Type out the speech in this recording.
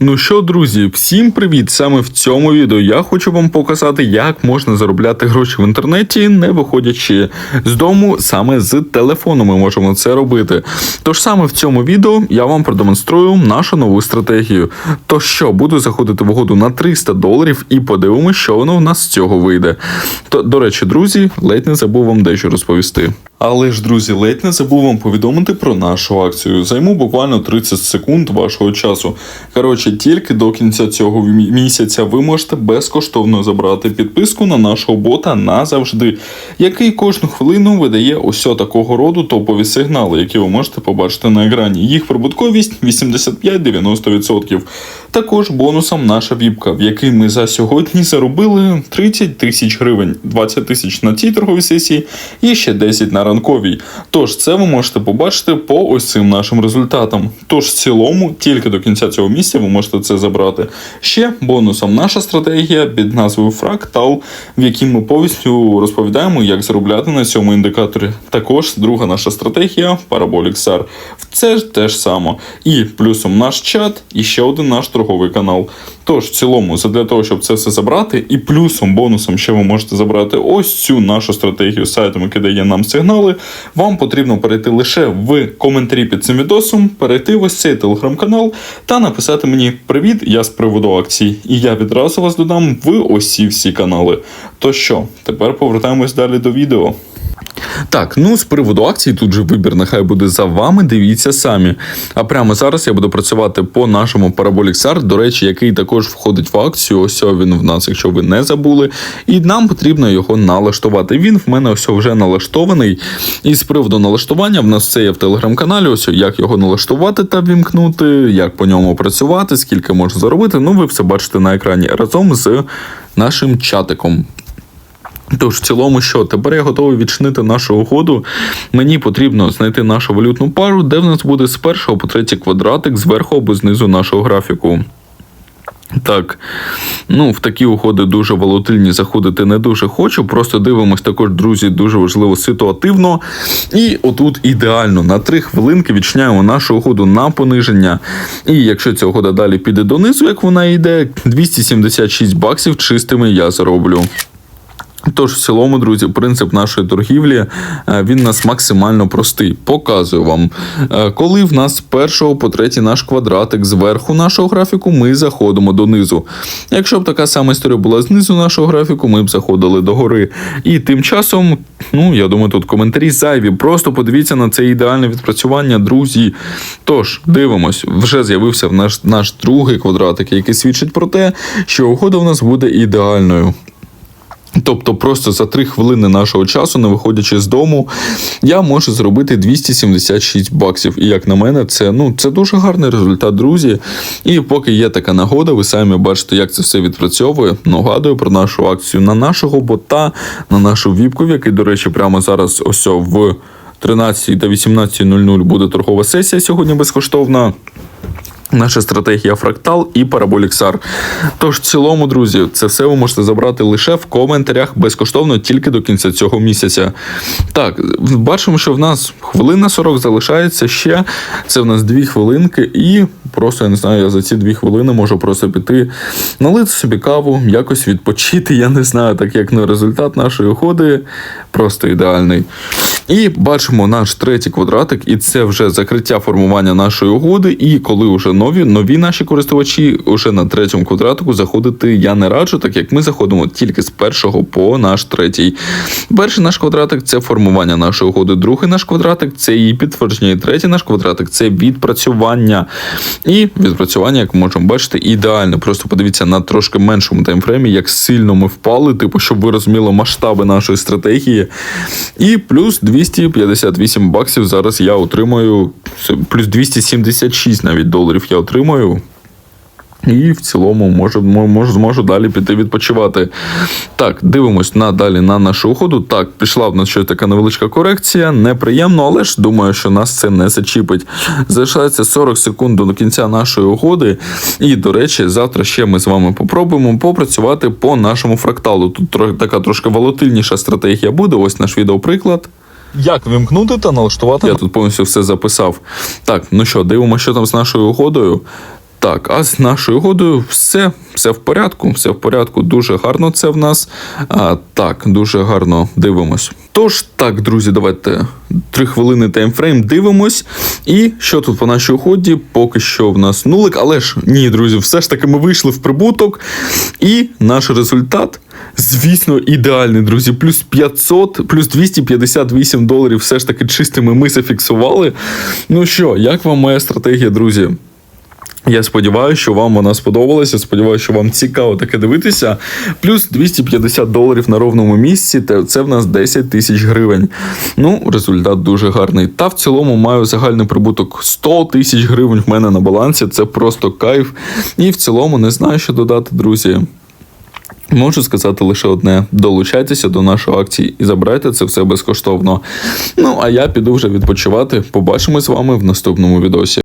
Ну що, друзі, всім привіт! Саме в цьому відео я хочу вам показати, як можна заробляти гроші в інтернеті, не виходячи з дому, саме з телефону ми можемо це робити. Тож саме в цьому відео я вам продемонструю нашу нову стратегію. То що, буду заходити в угоду на 300 доларів і подивимося, що воно в нас з цього вийде. То, до речі, друзі, ледь не забув вам дещо розповісти. Але ж, друзі, ледь не забув вам повідомити про нашу акцію. Займу буквально 30 секунд вашого часу. Коротше, тільки до кінця цього місяця ви можете безкоштовно забрати підписку на нашого бота назавжди, який кожну хвилину видає ось такого роду топові сигнали, які ви можете побачити на екрані. Їх прибутковість 85-90%. Також бонусом наша віпка, в якій ми за сьогодні заробили 30 тисяч гривень, 20 тисяч на цій торговій сесії і ще 10 на ранковій. Тож це ви можете побачити по ось цим нашим результатам. Тож в цілому, тільки до кінця цього місяця ви можете це забрати. Ще бонусом наша стратегія під назвою Фрактал, в якій ми повністю розповідаємо, як заробляти на цьому індикаторі. Також друга наша стратегія Parabolic SAR. Це те ж саме. І плюсом наш чат, і ще один наш торговий канал. Тож, в цілому, для того, щоб це все забрати, і плюсом, бонусом ще ви можете забрати ось цю нашу стратегію сайтом, який дає нам сигнали. Вам потрібно перейти лише в коментарі під цим відосом, перейти в ось цей телеграм-канал та написати мені Привіт, я з приводу акцій. І я відразу вас додам в усі всі канали. То що, тепер повертаємось далі до відео. Так, ну з приводу акцій, тут же вибір нехай буде за вами. Дивіться самі. А прямо зараз я буду працювати по нашому Parabolic SAR, до речі, який також входить в акцію. Ось він в нас, якщо ви не забули. І нам потрібно його налаштувати. Він в мене ось вже налаштований. І з приводу налаштування в нас все є в телеграм-каналі. Ось як його налаштувати та вімкнути, як по ньому працювати, скільки можна заробити. Ну, ви все бачите на екрані разом з нашим чатиком. Тож, в цілому, що тепер я готовий відчинити нашу угоду. Мені потрібно знайти нашу валютну пару, де в нас буде з першого по третій квадратик зверху або знизу нашого графіку. Так, ну в такі угоди дуже волатильні заходити не дуже хочу. Просто дивимось також, друзі, дуже важливо ситуативно. І отут ідеально на 3 хвилинки відчиняємо нашу угоду на пониження. І якщо ця угода далі піде донизу, як вона йде, 276 баксів чистими я зароблю. Тож, в цілому, друзі, принцип нашої торгівлі е, він нас максимально простий. Показую вам, Е, коли в нас першого по третій наш квадратик зверху нашого графіку, ми заходимо донизу. Якщо б така сама історія була знизу нашого графіку, ми б заходили догори. І тим часом, ну я думаю, тут коментарі зайві. Просто подивіться на це ідеальне відпрацювання, друзі. Тож, дивимось, вже з'явився наш, наш другий квадратик, який свідчить про те, що угода в нас буде ідеальною. Тобто просто за 3 хвилини нашого часу, не виходячи з дому, я можу зробити 276 баксів. І як на мене, це ну це дуже гарний результат, друзі. І поки є така нагода, ви самі бачите, як це все відпрацьовує. Нагадую про нашу акцію на нашого бота, на нашу віпку, в який, до речі, прямо зараз ось в 13 та 18.00 буде торгова сесія сьогодні безкоштовна. Наша стратегія фрактал і SAR. Тож, в цілому, друзі, це все ви можете забрати лише в коментарях безкоштовно тільки до кінця цього місяця. Так, бачимо, що в нас хвилина 40 залишається ще. Це в нас дві хвилинки, і просто я не знаю, я за ці дві хвилини можу просто піти, налити собі каву, якось відпочити. Я не знаю, так як на результат нашої уходи просто ідеальний. І бачимо наш третій квадратик, і це вже закриття формування нашої угоди. І коли вже нові нові наші користувачі вже на третьому квадратику заходити я не раджу, так як ми заходимо тільки з першого по наш третій. Перший наш квадратик це формування нашої угоди. Другий наш квадратик це її підтвердження. І третій наш квадратик це відпрацювання. І відпрацювання, як ми можемо бачити, ідеально. Просто подивіться на трошки меншому таймфреймі, як сильно ми впали, типу, щоб ви розуміли масштаби нашої стратегії. І плюс 258 баксів зараз я отримаю, плюс 276 навіть доларів я отримаю. І в цілому можу, можу, зможу далі піти відпочивати. Так, дивимось на далі на нашу уходу. Так, пішла в нас щось така невеличка корекція, неприємно, але ж думаю, що нас це не зачіпить. Залишається 40 секунд до кінця нашої угоди. І, до речі, завтра ще ми з вами попробуємо попрацювати по нашому фракталу. Тут така трошки волатильніша стратегія буде. Ось наш відеоприклад. Як вимкнути та налаштувати Я тут повністю все записав. Так, ну що, дивимося, що там з нашою угодою. Так, а з нашою угодою все, все в порядку, все в порядку. Дуже гарно це в нас. А, так, дуже гарно дивимось. Тож, так, друзі, давайте три хвилини таймфрейм дивимось. І що тут по нашій угоді? Поки що в нас нулик, але ж ні, друзі, все ж таки ми вийшли в прибуток. І наш результат. Звісно, ідеальний, друзі. Плюс 500, плюс 258 доларів все ж таки чистими ми зафіксували. Ну що, як вам моя стратегія, друзі? Я сподіваюся, що вам вона сподобалася. Сподіваюся, що вам цікаво таке дивитися. Плюс 250 доларів на ровному місці. Це в нас 10 тисяч гривень. Ну, результат дуже гарний. Та в цілому маю загальний прибуток 100 тисяч гривень в мене на балансі. Це просто кайф. І в цілому не знаю, що додати, друзі. Можу сказати лише одне: долучайтеся до нашої акції і забирайте це все безкоштовно. Ну а я піду вже відпочивати. Побачимось з вами в наступному відосі.